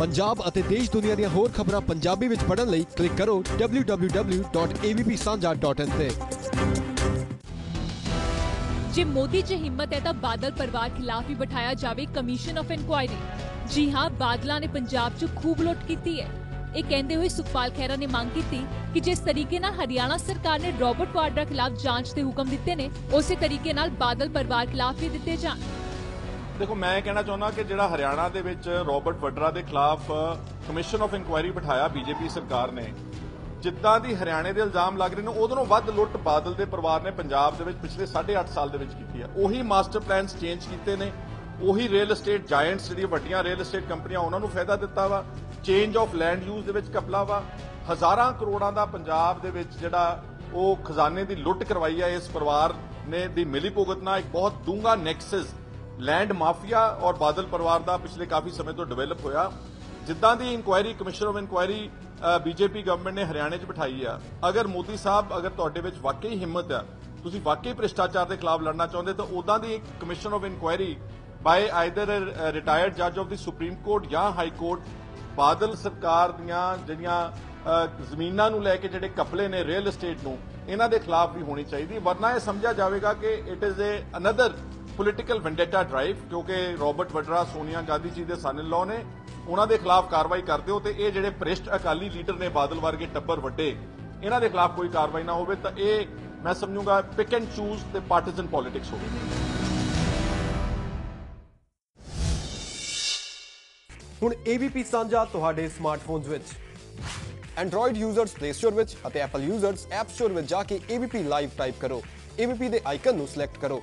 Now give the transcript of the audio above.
ਪੰਜਾਬ ਅਤੇ ਦੇਸ਼ ਦੁਨੀਆ ਦੀਆਂ ਹੋਰ ਖਬਰਾਂ ਪੰਜਾਬੀ ਵਿੱਚ ਪੜ੍ਹਨ ਲਈ ਕਲਿੱਕ ਕਰੋ www.avpsanja.in ਤੇ। ਜੇ ਮੋਦੀ 'ਚ ਹਿੰਮਤ ਹੈ ਤਾਂ ਬਾਦਲ ਪਰਿਵਾਰ ਖਿਲਾਫ ਹੀ ਬਿਠਾਇਆ ਜਾਵੇ ਕਮਿਸ਼ਨ ਆਫ ਇਨਕੁਆਇਰੀ। ਜੀ ਹਾਂ, ਬਾਦਲਾਂ ਨੇ ਪੰਜਾਬ 'ਚ ਖੂਬ ਲੁੱਟ ਕੀਤੀ ਹੈ। ਇਹ ਕਹਿੰਦੇ ਹੋਏ ਸੁਖਪਾਲ ਖਹਿਰਾ ਨੇ ਮੰਗ ਕੀਤੀ ਕਿ ਜਿਸ ਤਰੀਕੇ ਨਾਲ ਹਰਿਆਣਾ ਸਰਕਾਰ ਨੇ ਰੋਬਰਟ ਵਾਡਰਾ ਖਿਲਾਫ ਜਾਂਚ ਦੇ ਹੁਕਮ ਦਿੱਤੇ ਨੇ, ਉਸੇ ਤਰੀਕੇ ਨਾਲ ਬਾਦਲ ਪਰਿਵਾਰ ਖਿਲਾਫ ਵੀ ਦਿੱਤੇ ਜਾਣ। ਦੇਖੋ, ਮੈਂ ਕਹਿਣਾ ਚਾਹੁੰਦਾ ਕਿ ਜਿਹੜਾ ਹਰਿਆਣਾ ਦੇ ਵਿੱਚ ਰੋਬਰਟ ਵਡਰਾ ਦੇ ਖਿਲਾਫ ਕਮਿਸ਼ਨ ਆਫ ਇਨਕੁਆਇਰੀ ਬਿਠਾਇਆ ਬੀਜੇਪੀ ਸਰਕਾਰ ਨੇ, ਜਿੱਦਾਂ ਦੀ ਹਰਿਆਣੇ ਦੇ ਇਲਜ਼ਾਮ ਲੱਗ ਰਹੇ ਨੇ ਉਧਰੋਂ ਵੱਧ ਲੁੱਟ ਬਾਦਲ ਦੇ ਪਰਿਵਾਰ ਨੇ ਪੰਜਾਬ ਦੇ ਵਿੱਚ ਪਿਛਲੇ 8.5 ਸਾਲ ਦੇ ਵਿੱਚ ਕੀਤੀ ਹੈ। ਉਹੀ ਮਾਸਟਰ ਪਲਾਨਸ ਚੇਂਜ ਕੀਤੇ ਨੇ, ਉਹੀ ਰੀਅਲ ਏਸਟੇਟ ਜਾਇੰਟਸ ਜਿਹੜੀਆਂ ਵੱਡੀਆਂ ਰੀਅਲ ਏਸਟੇਟ ਕੰਪਨੀਆਂ, ਉਹਨਾਂ ਨੂੰ ਫਾਇਦਾ ਦਿੱਤਾ ਵਾ ਚੇਂਜ ਆਫ ਲੈਂਡ ਯੂਜ਼ ਦੇ ਵਿੱਚ ਕਪਲਾ ਵਾ, ਹਜ਼ਾਰਾਂ ਕਰੋੜਾਂ ਦਾ ਪੰਜਾਬ ਦੇ ਵਿੱਚ ਜਿਹੜਾ ਉਹ ਖਜ਼ਾਨੇ ਦੀ ਲੁੱਟ ਕਰਵਾਈ ਹੈ ਇਸ ਪਰਿਵਾਰ ਨੇ ਦੀ ਮਿਲੀ ਭੁਗਤ ਨਾਲ ਇੱਕ ਬਹੁਤ ਡੂੰਘਾ ਨੈਕਸਸ ਲੈਂਡ ਮਾਫੀਆ ਔਰ ਬਾਦਲ ਪਰਿਵਾਰ ਦਾ ਪਿਛਲੇ ਕਾਫੀ ਸਮੇਂ ਤੋਂ ਡਿਵੈਲਪ ਹੋਇਆ। ਜਿੱਦਾਂ ਦੀ inquiry commission of inquiry BJP government ਨੇ ਹਰਿਆਣੇ 'ਚ ਬਿਠਾਈ ਆ। ਅਗਰ ਮੋਦੀ ਸਾਹਿਬ, ਅਗਰ ਤੁਹਾਡੇ ਵਿੱਚ ਵਾਕਈ ਹਿੰਮਤ ਆ, ਤੁਸੀਂ ਵਾਕਈ ਭ੍ਰਿਸ਼ਟਾਚਾਰ ਦੇ ਖਿਲਾਫ ਲੜਨਾ ਚਾਹੁੰਦੇ, ਤਾਂ ਉਦਾਂ ਦੀ ਇੱਕ commission of inquiry by either retired ਜੱਜ ਆਫ ਦੀ ਸੁਪਰੀਮ ਕੋਰਟ ਜਾਂ ਹਾਈ ਕੋਰਟ ਬਾਦਲ ਸਰਕਾਰ ਦੀਆਂ ਜਿਹੜੀਆਂ ਜ਼ਮੀਨਾਂ ਨੂੰ ਲੈ ਕੇ ਜਿਹੜੇ ਕਪਲੇ ਨੇ ਰੀਅਲ ਏਸਟੇਟ ਨੂੰ, ਇਹਨਾਂ ਦੇ ਖਿਲਾਫ ਵੀ ਹੋਣੀ ਚਾਹੀਦੀ। ਵਰਨਾ ਇਹ ਸਮਝਿਆ ਜਾਵੇਗਾ ਕਿ it is a another political vendetta drive ਕਿਉਂਕਿ ਰਾਬਰਟ ਵਡਰਾ ਸੋਨੀਆ ਗਾਂਧੀ ਜੀ ਦੇ ਸਨ ਇਨ ਲਾਅ ਨੇ ਉਹਨਾਂ ਦੇ ਖਿਲਾਫ ਕਾਰਵਾਈ ਕਰਦੇ ਹੋ ਤੇ ਇਹ ਜਿਹੜੇ ਭ੍ਰਿਸ਼ਟ ਅਕਾਲੀ ਲੀਡਰ ਨੇ ਬਾਦਲ ਵਰਗੇ ਟੱਬਰ ਵੱਡੇ, ਇਹਨਾਂ ਦੇ ਖਿਲਾਫ ਕੋਈ ਕਾਰਵਾਈ ਨਾ ਹੋਵੇ ਤਾਂ ਇਹ ਮੈਂ ਸਮਝੂੰਗਾ ਪਿਕ ਐਂਡ ਚੂਜ਼ ਤੇ ਪਾਰਟੀਜ਼ਨ ਪੋਲਿਟਿਕਸ ਹੋਵੇ। ਹੁਣ AVP ਸਾਂਝਾ ਤੁਹਾਡੇ ਸਮਾਰਟਫੋਨਸ ਵਿੱਚ। Android ਯੂਜ਼ਰਸ Play Store ਵਿੱਚ ਅਤੇ Apple ਯੂਜ਼ਰਸ App Store ਵਿੱਚ ਜਾ ਕੇ AVP ਲਾਈਵ ਟਾਈਪ ਕਰੋ। AVP ਦੇ ਆਈਕਨ ਨੂੰ ਸਿਲੈਕਟ ਕਰੋ।